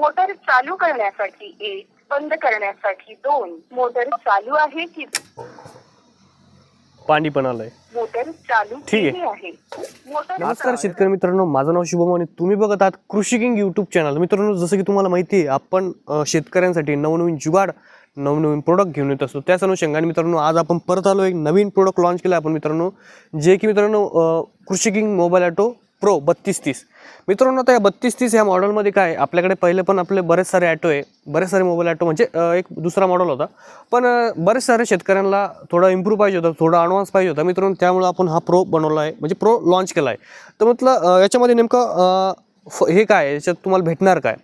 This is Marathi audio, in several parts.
मोटर चालू करण्यासाठी एक बंद करण्यासाठी दोन. मोटर चालू आहे की पाणी पण आलंय. मोटर चालू ठीक आहे. केली आहे. मोटर नमस्कार शेतकरी मित्रांनो माझं नाव शुभम आणि तुम्ही बघत आहात कृषी किंग यूट्यूब चॅनल मित्रांनो जसं की तुम्हाला माहिती आहे आपण अ, शेतकऱ्यांसाठी नवनवीन जुगाड नवनवीन प्रोडक्ट घेऊन येत असतो. त्याच अनुषंगाने मित्रांनो आज आपण परत आलो एक नवीन प्रोडक्ट लॉन्च केलं आपण मित्रांनो जे की मित्रांनो अ, कृषी किंग मोबाईल ॲटो प्रो बत्तीस तीस. मित्रांनो आता या बत्तीस तीस या मॉडेलमध्ये काय आपल्याकडे पहिले पण आपले बरेच सारे ॲटो आहे. बरेच सारे मोबाईल ॲटो म्हणजे एक दुसरा मॉडेल होता. पण बरेच सारे शेतकऱ्यांना थोडा इम्प्रूव्ह पाहिजे होता थोडा ॲडव्हान्स पाहिजे होता. मित्रांनो त्यामुळे आपण हा प्रो बनवला आहे. म्हणजे प्रो लॉन्च केला आहे. तर म्हटलं याच्यामध्ये नेमकं हे काय आहे, याच्यात तुम्हाला भेटणार काय?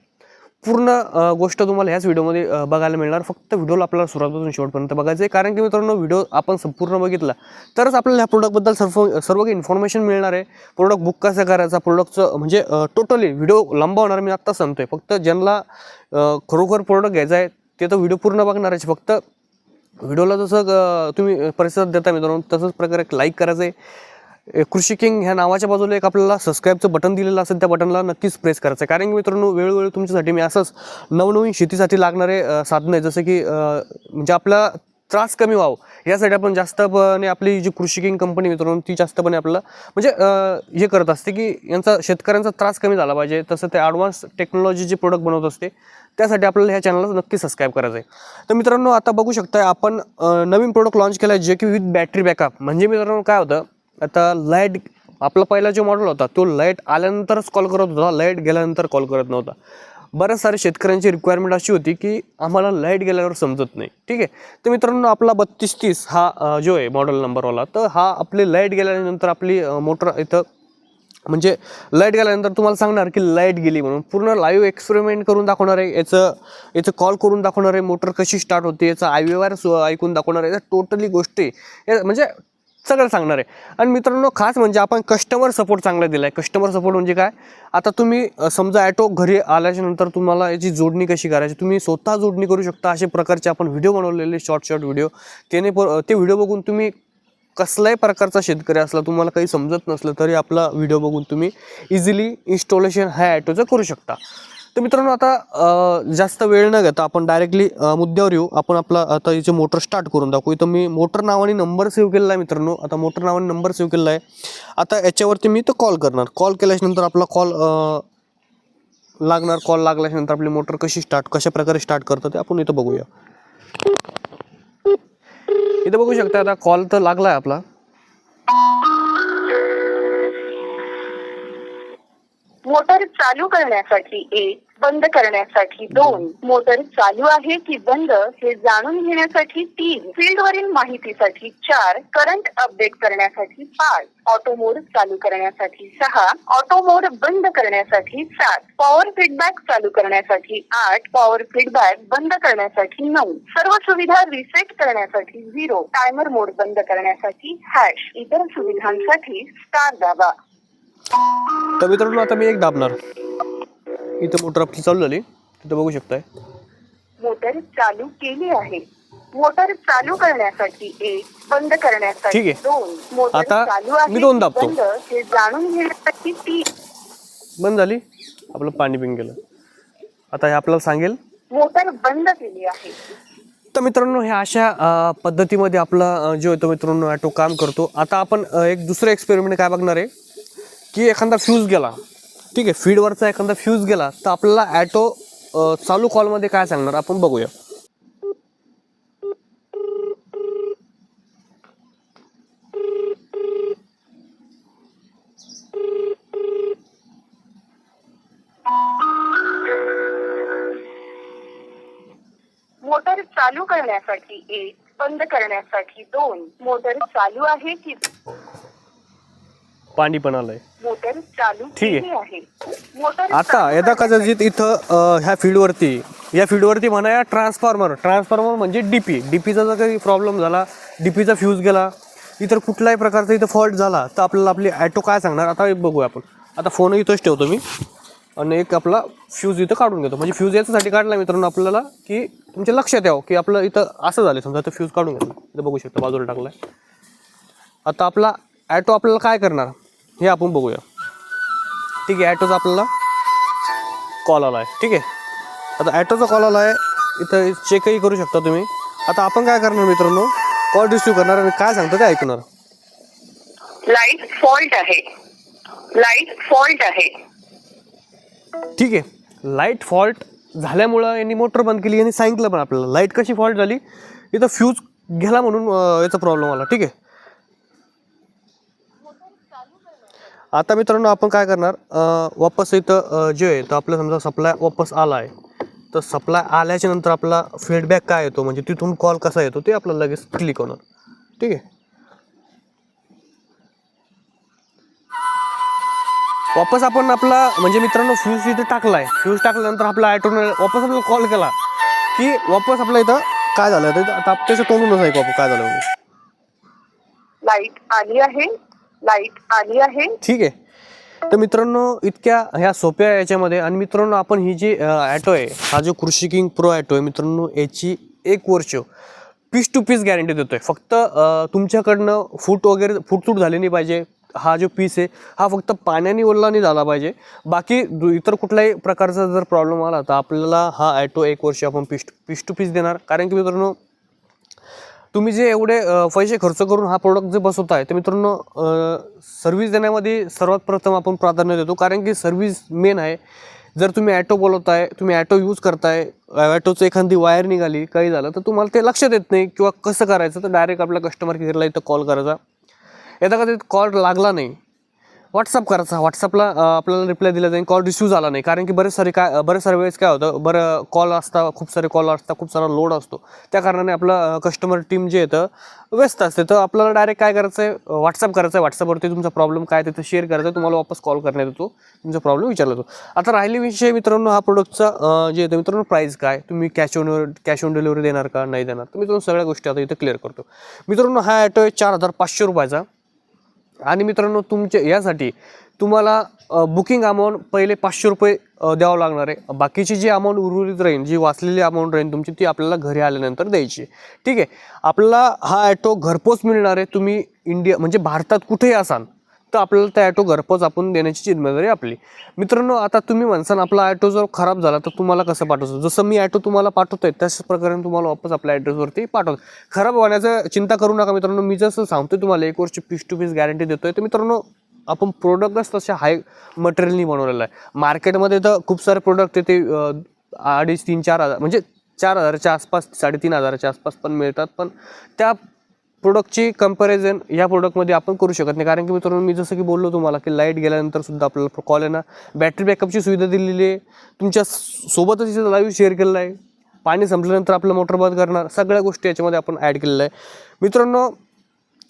पूर्ण गोष्ट तुम्हाला ह्याच व्हिडिओमध्ये बघायला मिळणार. फक्त व्हिडिओला आपल्याला सुरुवातपासून शेवटपर्यंत बघायचं आहे. कारण की मित्रांनो व्हिडिओ आपण संपूर्ण बघितला तरच आपल्याला ह्या प्रोडक्टबद्दल सर्व सर्व काही इन्फॉर्मेशन मिळणार आहे. प्रोडक्ट बुक कसं करायचा प्रोडक्टचं म्हणजे टोटली व्हिडिओ लांब होणार मी आत्ता सांगतोय. फक्त ज्यांना खरोखर प्रोडक्ट घ्यायचा आहे ते तर व्हिडिओ पूर्ण बघणार आहे. फक्त व्हिडिओला जसं तुम्ही परिसर देता मित्रांनो तसंच प्रकारे एक लाईक करायचं आहे कृषी किंग ह्या नावाच्या बाजूला एक आपल्याला सबस्क्राईबचं बटन दिलेलं असेल त्या बटनला नक्कीच प्रेस करायचं आहे कारण की मित्रांनो वेळोवेळी तुमच्यासाठी मी असंच नवनवीन शेतीसाठी लागणारे साधनं आहे जसं की म्हणजे आपला त्रास कमी व्हावं यासाठी आपण जास्तपणे आपली जी कृषी किंग कंपनी मित्रांनो ती जास्तपणे आपलं म्हणजे हे करत असते की यांचा शेतकऱ्यांचा त्रास कमी झाला पाहिजे. तसं ते ॲडव्हान्स टेक्नॉलॉजी जे प्रोडक्ट बनवत असते. त्यासाठी आपल्याला ह्या चॅनलला नक्की सबस्क्राईब करायचं आहे तर मित्रांनो आता बघू शकताय आपण नवीन प्रोडक्ट लॉन्च केला आहे जे की विथ बॅटरी बॅकअप म्हणजे मित्रांनो काय होतं आता लाइट आपला पहिला जो मॉडेल होता तो लाइट आल्यानंतरच कॉल करत होता. लाइट गेल्यानंतर कॉल करत नव्हता. बऱ्याच सारे शेतकऱ्यांची रिक्वायरमेंट अशी होती की आम्हाला लाइट गेल्यावर समजत नाही. ठीक आहे? तर मित्रांनो आपला बत्तीस तीस हा जो आहे मॉडेल नंबरवाला तर हा आपली लाइट गेल्यानंतर आपली मोटर इथं म्हणजे लाइट गेल्यानंतर तुम्हाला सांगणार की लाइट गेली म्हणून. पूर्ण लाईव्ह एक्सपेरिमेंट करून दाखवणार आहे. याचं याचं कॉल करून दाखवणार आहे. मोटर कशी स्टार्ट होते याचा आय व्यवहार ऐकून दाखवणार आहे. टोटली गोष्टी म्हणजे सगळं सांगणार आहे. आणि मित्रांनो खास म्हणजे आपण कस्टमर सपोर्ट चांगला दिला आहे कस्टमर सपोर्ट म्हणजे काय? आता तुम्ही समजा ॲटो घरी आल्याच्यानंतर तुम्हाला याची जोडणी कशी करायची? तुम्ही स्वतः जोडणी करू शकता अशा प्रकारचे आपण व्हिडिओ बनवलेले शॉर्ट शॉर्ट व्हिडिओ त्याने प ते व्हिडिओ बघून तुम्ही कसल्याही प्रकारचा शेतकरी असला तुम्हाला काही समजत नसलं तरी आपला व्हिडिओ बघून तुम्ही इझिली इन्स्टॉलेशन ह्या ॲटोचं करू शकता. तर मित्रांनो आता जास्त वेळ न घेता आपण डायरेक्टली मुद्द्यावर येऊ. आपण आपला आता याचे मोटर स्टार्ट करून दाखवू. इथं मी मोटर नावाने नंबर सेव्ह केलेला आहे मित्रांनो. आता मोटर नावाने नंबर सेव्ह केलेला आहे. आता याच्यावरती मी तो कॉल करणार. कॉल केल्याच्यानंतर आपला कॉल लागणार. कॉल लागल्याच्यानंतर आपली मोटर कशी स्टार्ट कशा प्रकारे स्टार्ट करतं ते आपण इथं बघूया. इथं बघू शकता आता कॉल तर लागला आहे आपला. मोटर चालू करण्यासाठी एक बंद करण्यासाठी दोन. मोटर चालू आहे की बंद हे जाणून घेण्यासाठी तीन. फील्डवरील माहितीसाठी चार. करंट अपडेट करण्यासाठी पाच. ऑटो मोड चालू करण्यासाठी सहा. ऑटो मोड बंद करण्यासाठी सात. पॉवर फीडबॅक चालू करण्यासाठी आठ. पॉवर फीडबॅक बंद करण्यासाठी नऊ. सर्व सुविधा रिसेट करण्यासाठी झिरो टायमर मोड बंद करण्यासाठी हॅश इतर सुविधांसाठी स्टार दाबा. तर मित्रांनो आता मी एक दाबणार. इथं मोटर आपली चालू झाली. तिथं बघू शकताय. मोटर चालू केली आहे. मोटर चालू करण्यासाठी एक बंद करण्यासाठी ठीक आहे. दोन. मोटर आता चालू आहे मी दोन दाबतो. बंद. हे जाणून घेण्यासाठी तीन. बंद झाली? आपलं पाणी पिऊन गेलं. आता हे आपल्याला सांगेल. मोटर बंद केली आहे. तर मित्रांनो ह्या अशा अ, पद्धतीमध्ये आपला अ, जो आहे तो मित्रांनो ॲटो काम करतो. आता आपण अ, एक दुसरं एक्सपेरिमेंट काय बघणार आहे? की एखादा फ्यूज गेला ठीक आहे फीडवरचा एखादा फ्यूज गेला तर आपल्याला ॲटो चालू कॉलमध्ये काय सांगणार? आपण बघूया. मोटर चालू करण्यासाठी एक बंद करण्यासाठी दोन. मोटर चालू आहे की पाणी पण आलंय मोटर चालू ठीक आहे. मोटर आता करण्यासाठी कदाचित इथं अ, ह्या फील्डवरती या फील्डवरती म्हणा या ट्रान्सफॉर्मर ट्रान्सफॉर्मर म्हणजे डीपी. डीपीचा जर काही प्रॉब्लेम झाला डीपीचा फ्यूज गेला इतर कुठल्याही प्रकारचा इथं फॉल्ट झाला तर आपल्याला आपली ॲटो काय सांगणार? आता एक बघूया आपण. आता फोन इथंच ठेवतो मी. आणि एक आपला फ्यूज इथं काढून घेतो. म्हणजे फ्यूज याच्यासाठी काढला मित्रांनो आपल्याला की तुमच्या लक्षात यावं की आपलं इथं असं झालं. समजा तर फ्यूज काढून घेतला. इथं बघू शकता बाजूला टाकलाय. आता आपला ॲटो आपल्याला काय करणार? हे आपण बघूया. ठीक आहे ॲटोचा आपल्याला कॉल आला आहे ठीक आहे. आता ॲटोचा कॉल आला आहे इथं चेकही करू शकता तुम्ही. आता आपण काय करणार मित्रांनो? कॉल रिसिव्ह करणार आणि काय सांगतो ते ऐकणार. लाइट फॉल्ट आहे. लाइट फॉल्ट आहे. ठीक आहे. लाइट फॉल्ट झाल्यामुळं यांनी मोटर बंद केली. यांनी सांगितलं पण आपल्याला. लाइट कशी फॉल्ट झाली? इथं फ्यूज गेला म्हणून याचा प्रॉब्लेम आला. ठीक आहे. आता मित्रांनो आपण काय करणार? वापस इथं जे आहे तर आपलं समजा सप्लाय वापस आला आहे. तर सप्लाय आल्याच्यानंतर आपला फीडबॅक काय येतो? म्हणजे तिथून कॉल कसा येतो? ते आपल्याला लगेच क्लिक होणार. ठीक आहे? वापस आपण आपला म्हणजे मित्रांनो फ्यूज इथे टाकलाय. फ्यूज टाकल्यानंतर आपला ॲटोने वापस आपल्याला कॉल केला. की वापस आपल्या इथं काय झालं? तर आता त्याचं तोंडूनच आहे काय झालं लाइट आली आहे. लाइट आली आहे. ठीक आहे. तर मित्रांनो इतक्या ह्या सोप्या याच्यामध्ये आणि मित्रांनो आपण ही जी ॲटो आहे हा जो कृषी किंग प्रो ॲटो आहे मित्रांनो याची एक वर्ष पीस टू पीस गॅरंटी देतोय. फक्त तुमच्याकडनं फूट वगैरे फूटतूट झाली नाही पाहिजे. हा जो पीस आहे हा फक्त पाण्याने ओला नाही झाला पाहिजे. बाकी दु- इतर कुठल्याही प्रकारचा जर प्रॉब्लेम आला तर आपल्याला हा ॲटो एक वर्ष आपण पीस पीस टू पीस देणार. कारण की मित्रांनो तुम्ही जे एवढे पैसे खर्च करून हा प्रोडक्ट जे बसवत आहे तर मित्रांनो सर्व्हिस देण्यामध्ये सर्वात प्रथम आपण प्राधान्य देतो. कारण की सर्व्हिस मेन आहे. जर तुम्ही ॲटो बोलवताय तुम्ही ॲटो यूज करताय ॲटोचं एखादी वायर निघाली काही झालं तर तुम्हाला ते लक्षात येत नाही किंवा कसं करायचं तर डायरेक्ट आपल्या कस्टमर केअरला इथं कॉल करायचा. येता कधी कॉल लागला नाही व्हॉट्सअप करायचा. व्हॉट्सअपला आपल्याला रिप्लाय दिला जाईल. कॉल रिसिव्ह झाला नाही. कारण की बरेच सारे काय बरेच सारे वेळेस काय होतं बरं कॉल असता खूप सारे कॉल असतात खूप सारा लोड असतो. त्या कारणाने आपलं कस्टमर टीम जे येतं व्यस्त असते. तर आपल्याला डायरेक्ट काय करायचं आहे व्हॉट्सअप करायचं आहे व्हॉट्सअपवरती तुमचा प्रॉब्लेम काय तिथं शेअर करायचं आहे तुम्हाला वापस कॉल करण्यात येतो. तुमचा प्रॉब्लेम विचारला जातो. आता राहिली विषय मित्रांनो हा प्रोडक्टचा जे येतं मित्रांनो प्राईस काय? तुम्ही cash on cash on delivery देणार का? नाही देणार. तर मित्रांनो सगळ्या गोष्टी आता इथं क्लिअर करतो. मित्रांनो हा ॲटो आहे चार हजार पाचशे रुपयाचा. आणि मित्रांनो तुमचे यासाठी तुम्हाला बुकिंग अमाऊंट पहिले पाचशे रुपये द्यावं लागणार आहे. बाकीची जी अमाऊंट उर्वरित राहील जी वाचलेली अमाऊंट राहील तुमची ती आपल्याला घरी आल्यानंतर द्यायची आहे. ठीक आहे? आपल्याला हा ॲटो घरपोच मिळणार आहे. तुम्ही इंडिया म्हणजे भारतात कुठेही असाल तर आपल्याला त्या ॲटो घरपोच आपण देण्याची जिम्मेदारी आपली. मित्रांनो आता तुम्ही म्हणसान आपला ॲटो जर खराब झाला तर तुम्हाला कसं पाठवतो जसं मी ॲटो तुम्हाला पाठवतोय त्याच प्रकारे तुम्हाला वापस आपल्या ॲड्रेसवरती पाठवतो खराब होण्याचं चिंता करू नका मित्रांनो. मी जसं सांगतोय तुम्हाला एक वर्ष पीस टू पीस गॅरंटी देतोय. तर मित्रांनो आपण प्रोडक्टच तसे हाय मटेरियलनी बनवलेलं आहे. मार्केटमध्ये तर खूप सारे प्रोडक्ट येते अडीच तीन चार हजार म्हणजे चार हजाराच्या आसपास साडेतीन हजाराच्या आसपास पण मिळतात. पण त्या प्रोडक्टची कंपॅरिझन या प्रोडक्टमध्ये आपण करू शकत नाही. कारण की मित्रांनो मी जसं की बोललो तुम्हाला की लाइट गेल्यानंतर सुद्धा आपल्याला कॉल येणार बॅटरी बॅकअपची सुविधा दिलेली आहे. तुमच्या सोबतच इथे लाईव्ह शेअर केलेला आहे. पाणी संपल्यानंतर आपलं मोटर बंद करणार. सगळ्या गोष्टी याच्यामध्ये आपण ॲड केलेल्या आहे. मित्रांनो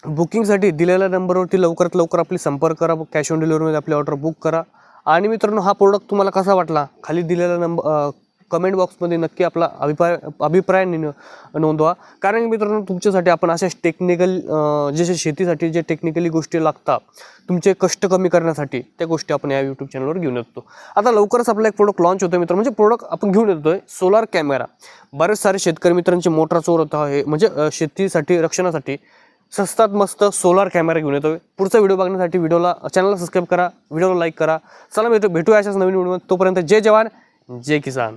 बुकिंगसाठी दिलेल्या नंबरवरती लवकरात लवकर आपली संपर्क करा. कॅश ऑन डिलिव्हरीमध्ये आपली ऑर्डर बुक करा. आणि मित्रांनो हा प्रोडक्ट तुम्हाला कसा वाटला? खाली दिलेला नंबर कमेंट बॉक्समध्ये नक्की आपला अभिप्राय अभिप्राय नि- नोंदवा. कारण की मित्रांनो तुमच्यासाठी आपण अशा टेक्निकल जसे शेतीसाठी जे टेक्निकली गोष्टी लागतात तुमचे कष्ट कमी करण्यासाठी त्या गोष्टी आपण या यूट्यूब चॅनलवर घेऊन येतो. आता लवकरच आपला एक प्रोडक्ट लॉन्च होतो मित्र म्हणजे प्रोडक्ट आपण घेऊन येतो आहे सोलार कॅमेरा बरेच सारे शेतकरी मित्रांचे मोटर होता आहे. म्हणजे शेतीसाठी रक्षणासाठी स्वस्तात मस्त सोलार कॅमेरा घेऊन येतो पुढचा व्हिडिओ बघण्यासाठी व्हिडिओला चॅनलला सबस्क्राईब करा व्हिडिओला लाईक करा. चला भेटू भेटूया अशाच नवीन व्हिडिओ तोपर्यंत जय जवान जय किसान.